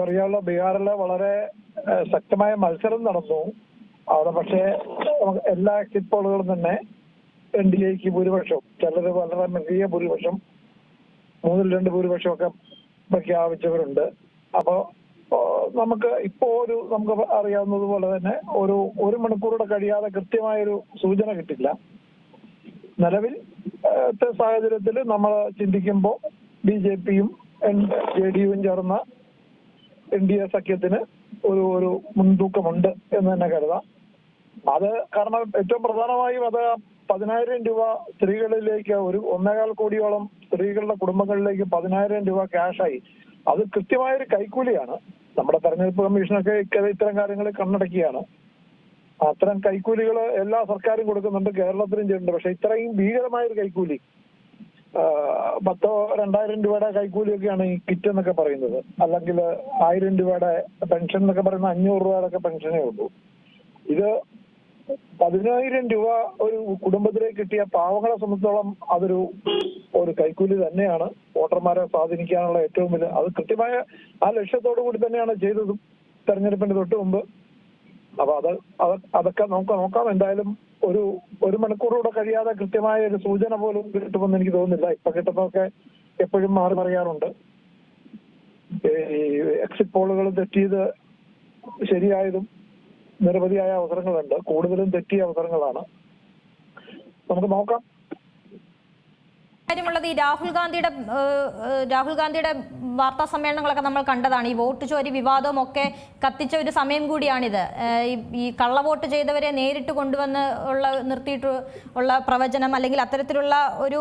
നമുക്കറിയാമല്ലോ ബീഹാറിലെ വളരെ ശക്തമായ മത്സരം നടന്നു. അവിടെ പക്ഷേ എല്ലാ എക്സിറ്റ് പോളുകളും തന്നെ എൻ ഡി എക്ക് ഭൂരിപക്ഷം ചിലർ വളരെ വലിയ ഭൂരിപക്ഷം മൂന്നിൽ രണ്ട് ഭൂരിപക്ഷം ഒക്കെ പ്രഖ്യാപിച്ചവരുണ്ട് അപ്പോ നമുക്ക് ഇപ്പോ ഒരു നമുക്ക് അറിയാവുന്നത് പോലെ തന്നെ ഒരു ഒരു മണിക്കൂറോടെ കഴിയാതെ കൃത്യമായൊരു സൂചന കിട്ടില്ല. നിലവിൽ ത്തെ സാഹചര്യത്തിൽ നമ്മൾ ചിന്തിക്കുമ്പോൾ ബി ജെ പിയും ജെ ഡി യുവും ചേർന്ന എൻ ഡി എ സഖ്യത്തിന് ഒരു ഒരു മുൻതൂക്കമുണ്ട് എന്ന് തന്നെ കരുതാം. അത് കാരണം ഏറ്റവും പ്രധാനമായും അത് പതിനായിരം രൂപ സ്ത്രീകളിലേക്ക് ഒരു ഒന്നേകാൽ കോടിയോളം സ്ത്രീകളുടെ കുടുംബങ്ങളിലേക്ക് പതിനായിരം രൂപ ക്യാഷായി. അത് കൃത്യമായൊരു കൈക്കൂലിയാണ്. നമ്മുടെ തെരഞ്ഞെടുപ്പ് കമ്മീഷനൊക്കെ ഇത്തരം കാര്യങ്ങൾ കണ്ണടക്കിയാണ് അത്തരം കൈക്കൂലികൾ എല്ലാ സർക്കാരും കൊടുക്കുന്നുണ്ട് കേരളത്തിലും ചെയ്യുന്നുണ്ട്. പക്ഷെ ഇത്രയും ഭീകരമായ ഒരു കൈക്കൂലി പത്തോ രണ്ടായിരം രൂപയുടെ കൈക്കൂലിയൊക്കെയാണ് ഈ കിറ്റ് എന്നൊക്കെ പറയുന്നത്. അല്ലെങ്കിൽ ആയിരം രൂപയുടെ പെൻഷൻ എന്നൊക്കെ പറയുന്ന അഞ്ഞൂറ് രൂപയുടെ പെൻഷനേ ഉള്ളൂ. ഇത് പതിനായിരം രൂപ ഒരു കുടുംബത്തിലേക്ക് കിട്ടിയ പാവങ്ങളെ സംബന്ധിച്ചോളം അതൊരു ഒരു കൈക്കൂലി തന്നെയാണ്. വോട്ടർമാരെ സ്വാധീനിക്കാനുള്ള ഏറ്റവും വലിയ അത് കൃത്യമായ ആ ലക്ഷ്യത്തോടു കൂടി തന്നെയാണ് ചെയ്തതും തെരഞ്ഞെടുപ്പിന് തൊട്ട് മുമ്പ്. അപ്പൊ അത് അത് അതൊക്കെ നമുക്ക് നോക്കാം. എന്തായാലും ഒരു ഒരു മണിക്കൂറൂടെ കഴിയാതെ കൃത്യമായ ഒരു സൂചന പോലും കിട്ടുമെന്ന് എനിക്ക് തോന്നുന്നില്ല. ഇപ്പൊ കിട്ടുന്നതൊക്കെ എപ്പോഴും മാറി പറയാറുണ്ട്. ഈ എക്സിറ്റ് പോളുകൾ തെറ്റിയത് ശരിയായതും നിരവധിയായ അവസരങ്ങളുണ്ട്. കൂടുതലും തെറ്റിയ അവസരങ്ങളാണ്. നമുക്ക് നോക്കാം. കാര്യമുള്ളത് ഈ രാഹുൽ ഗാന്ധിയുടെ രാഹുൽ ഗാന്ധിയുടെ വാർത്താ സമ്മേളനങ്ങളൊക്കെ നമ്മൾ കണ്ടതാണ്. ഈ വോട്ട് ചോരി വിവാദവും ഒക്കെ കത്തിച്ച ഒരു സമയം കൂടിയാണിത്. ഈ- കള്ള വോട്ട് ചെയ്തവരെ നേരിട്ട് കൊണ്ടുവന്ന് ഉള്ള നിർത്തിയിട്ട് ഉള്ള പ്രവചനം അല്ലെങ്കിൽ അത്തരത്തിലുള്ള ഒരു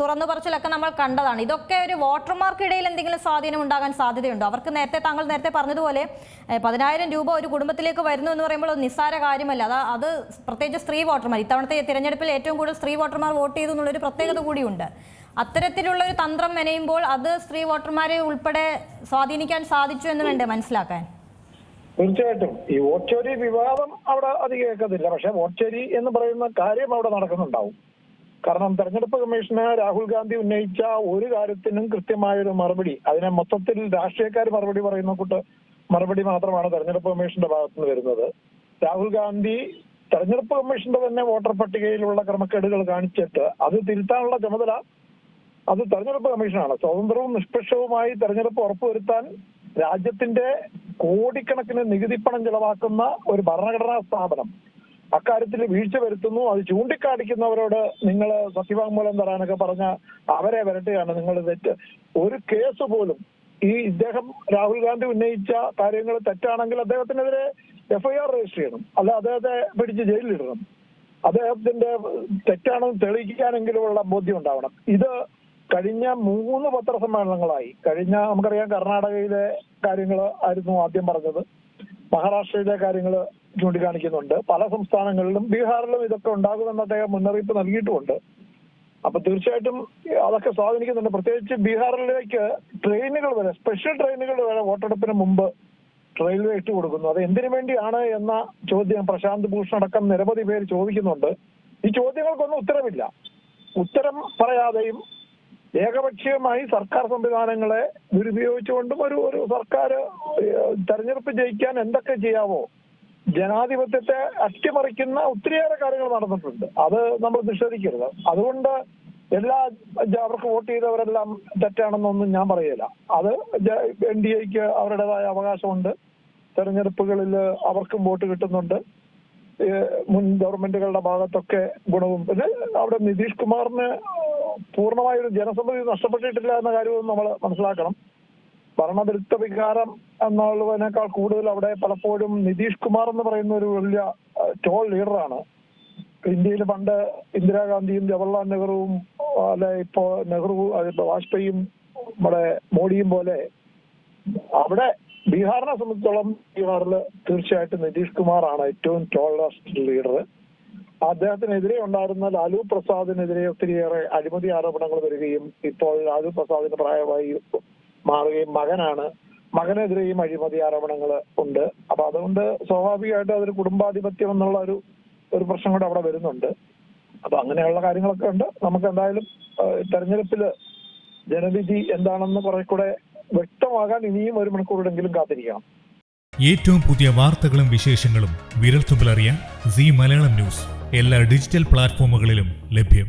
തുറന്നു പറച്ചിലൊക്കെ നമ്മൾ കണ്ടതാണ്. ഇതൊക്കെ ഒരു വോട്ടർമാർക്കിടയിൽ എന്തെങ്കിലും സ്വാധീനം ഉണ്ടാകാൻ സാധ്യതയുണ്ടോ? അവർക്ക് നേരത്തെ താങ്കൾ നേരത്തെ പറഞ്ഞതുപോലെ പതിനായിരം രൂപ ഒരു കുടുംബത്തിലേക്ക് വരുന്നു എന്ന് പറയുമ്പോൾ അത് നിസ്സാര കാര്യമല്ല. അത് അത് പ്രത്യേകിച്ച് സ്ത്രീ വോട്ടർമാർ ഇത്തവണത്തെ തിരഞ്ഞെടുപ്പിൽ ഏറ്റവും കൂടുതൽ സ്ത്രീ വോട്ടർമാർ വോട്ട് ചെയ്തു എന്നുള്ളൊരു പ്രത്യേകത കൂടിയുണ്ട്. അത്തരത്തിലുള്ള ഒരു തന്ത്രം മെനയുമ്പോൾ അത് സ്ത്രീ വോട്ടർമാരെ ഉൾപ്പെടെ സ്വാധീനിക്കാൻ സാധിച്ചു എന്ന് വേണ്ടേ മനസ്സിലാക്കാൻ? തീർച്ചയായിട്ടും. ഈ ഓച്ചേരി ചോരി വിവാദം അവിടെ അധികം കേൾക്കത്തില്ല. പക്ഷെ ഓച്ചേരി എന്ന് പറയുന്ന കാര്യം അവിടെ നടക്കുന്നുണ്ടാവും. കാരണം തെരഞ്ഞെടുപ്പ് കമ്മീഷന് രാഹുൽ ഗാന്ധി ഉന്നയിച്ച ഒരു കാര്യത്തിനും കൃത്യമായൊരു മറുപടി അതിനെ മൊത്തത്തിൽ രാഷ്ട്രീയക്കാർ മറുപടി പറയുന്ന കൂട്ട് മറുപടി മാത്രമാണ് തെരഞ്ഞെടുപ്പ് കമ്മീഷന്റെ ഭാഗത്ത് നിന്ന് വരുന്നത്. രാഹുൽ ഗാന്ധി തെരഞ്ഞെടുപ്പ് കമ്മീഷന്റെ തന്നെ വോട്ടർ പട്ടികയിലുള്ള ക്രമക്കേടുകൾ കാണിച്ചിട്ട് അത് തിരുത്താനുള്ള ചുമതല അത് തെരഞ്ഞെടുപ്പ് കമ്മീഷനാണ്. സ്വതന്ത്രവും നിഷ്പക്ഷവുമായി തെരഞ്ഞെടുപ്പ് ഉറപ്പുവരുത്താൻ രാജ്യത്തിന്റെ കോടിക്കണക്കിന് നികുതിപ്പണം ചെലവാക്കുന്ന ഒരു ഭരണഘടനാ സ്ഥാപനം അക്കാര്യത്തിൽ വീഴ്ച വരുത്തുന്നു. അത് ചൂണ്ടിക്കാണിക്കുന്നവരോട് നിങ്ങൾ സത്യവാങ്മൂലം തരാനൊക്കെ പറഞ്ഞ അവരെ വരട്ടുകയാണ് നിങ്ങൾ തെറ്റ്. ഒരു കേസ് പോലും ഈ ഇദ്ദേഹം രാഹുൽ ഗാന്ധി ഉന്നയിച്ച കാര്യങ്ങൾ തെറ്റാണെങ്കിൽ അദ്ദേഹത്തിനെതിരെ എഫ്ഐആർ രജിസ്റ്റർ ചെയ്യണം. അല്ല അദ്ദേഹത്തെ പിടിച്ച് ജയിലിലിടണം. അദ്ദേഹത്തിന്റെ തെറ്റാണെന്ന് തെളിയിക്കാനെങ്കിലുമുള്ള ബോധ്യം ഉണ്ടാവണം. ഇത് കഴിഞ്ഞ മൂന്ന് പത്രസമ്മേളനങ്ങളായി. കഴിഞ്ഞ നമുക്കറിയാം കർണാടകയിലെ കാര്യങ്ങൾ ആയിരുന്നു ആദ്യം പറഞ്ഞത്. മഹാരാഷ്ട്രയിലെ കാര്യങ്ങൾ ചൂണ്ടിക്കാണിക്കുന്നുണ്ട്. പല സംസ്ഥാനങ്ങളിലും ബീഹാറിലും ഇതൊക്കെ ഉണ്ടാകുമെന്ന് അദ്ദേഹം മുന്നറിയിപ്പ് നൽകിയിട്ടുമുണ്ട്. അപ്പൊ തീർച്ചയായിട്ടും അതൊക്കെ സ്വാധീനിക്കുന്നുണ്ട്. പ്രത്യേകിച്ച് ബീഹാറിലേക്ക് ട്രെയിനുകൾ വരെ സ്പെഷ്യൽ ട്രെയിനുകൾ വരെ വോട്ടെടുപ്പിന് മുമ്പ് റെയിൽവേ ഇട്ട് കൊടുക്കുന്നു. അത് എന്തിനു വേണ്ടിയാണ് എന്ന ചോദ്യം പ്രശാന്ത് ഭൂഷൺ അടക്കം നിരവധി പേര് ചോദിക്കുന്നുണ്ട്. ഈ ചോദ്യങ്ങൾക്കൊന്നും ഉത്തരവില്ല ഉത്തരം പറയാതെയും ഏകപക്ഷീയമായി സർക്കാർ സംവിധാനങ്ങളെ ദുരുപയോഗിച്ചുകൊണ്ടും ഒരു ഒരു സർക്കാർ തെരഞ്ഞെടുപ്പ് ജയിക്കാൻ എന്തൊക്കെ ചെയ്യാവോ ജനാധിപത്യത്തെ അട്ടിമറിക്കുന്ന ഒത്തിരിയേറെ കാര്യങ്ങൾ നടന്നിട്ടുണ്ട്. അത് നമ്മൾ നിഷേധിക്കരുത്. അതുകൊണ്ട് എല്ലാ അവർക്ക് വോട്ട് ചെയ്തവരെല്ലാം തെറ്റാണെന്നൊന്നും ഞാൻ പറയില്ല അത് എൻ ഡി എക്ക് അവരുടേതായ അവകാശമുണ്ട്. തെരഞ്ഞെടുപ്പുകളിൽ അവർക്കും വോട്ട് കിട്ടുന്നുണ്ട്. മുൻ ഗവൺമെന്റുകളുടെ ഭാഗത്തൊക്കെ ഗുണവും. പിന്നെ അവിടെ നിതീഷ് കുമാറിന് പൂർണമായ ഒരു ജനസമ്മതി നഷ്ടപ്പെട്ടിട്ടില്ല എന്ന കാര്യവും നമ്മൾ മനസ്സിലാക്കണം. ഭരണവിരുദ്ധ വികാരം എന്നുള്ളതിനേക്കാൾ കൂടുതൽ അവിടെ പലപ്പോഴും നിതീഷ് കുമാർ എന്ന് പറയുന്ന ഒരു വലിയ ടോൾ ലീഡറാണ് ഇന്ത്യയിൽ പണ്ട് ഇന്ദിരാഗാന്ധിയും ജവഹർലാൽ നെഹ്റുവും അല്ലെ ഇപ്പോ നെഹ്റു വാജ്പേയിയും നമ്മുടെ മോഡിയും പോലെ അവിടെ ബീഹാറിനെ സംബന്ധിച്ചോളം ബീഹാറിൽ തീർച്ചയായിട്ടും നിതീഷ് കുമാറാണ് ഏറ്റവും ടോളസ്റ്റ് ലീഡർ അദ്ദേഹത്തിനെതിരെ ഉണ്ടായിരുന്ന ലാലു പ്രസാദിനെതിരെ ഒത്തിരിയേറെ അഴിമതി ആരോപണങ്ങൾ വരികയും ഇപ്പോൾ ലാലു പ്രസാദിന് പ്രായമായി മാറുകയും മകനാണ്. മകനെതിരെയും അഴിമതി ആരോപണങ്ങൾ ഉണ്ട്. അപ്പൊ അതുകൊണ്ട് സ്വാഭാവികമായിട്ടും അതൊരു കുടുംബാധിപത്യം എന്നുള്ള ഒരു ഒരു പ്രശ്നം കൂടെ അവിടെ വരുന്നുണ്ട്. അപ്പൊ അങ്ങനെയുള്ള കാര്യങ്ങളൊക്കെ ഉണ്ട്. നമുക്ക് എന്തായാലും തെരഞ്ഞെടുപ്പിൽ ജനവിധി എന്താണെന്ന് കുറെ കൂടെ വ്യക്തമാകാൻ ഇനിയും ഒരു മണിക്കൂറെങ്കിലും കാത്തിരിക്കണം. ഏറ്റവും പുതിയ വാർത്തകളും വിശേഷങ്ങളും വിരൽത്തുമ്പിൽ അറിയാൻ സി മലയാളം ന്യൂസ്. എല്ലാ ഡിജിറ്റൽ പ്ലാറ്റ്ഫോമുകളിലും ലഭ്യം.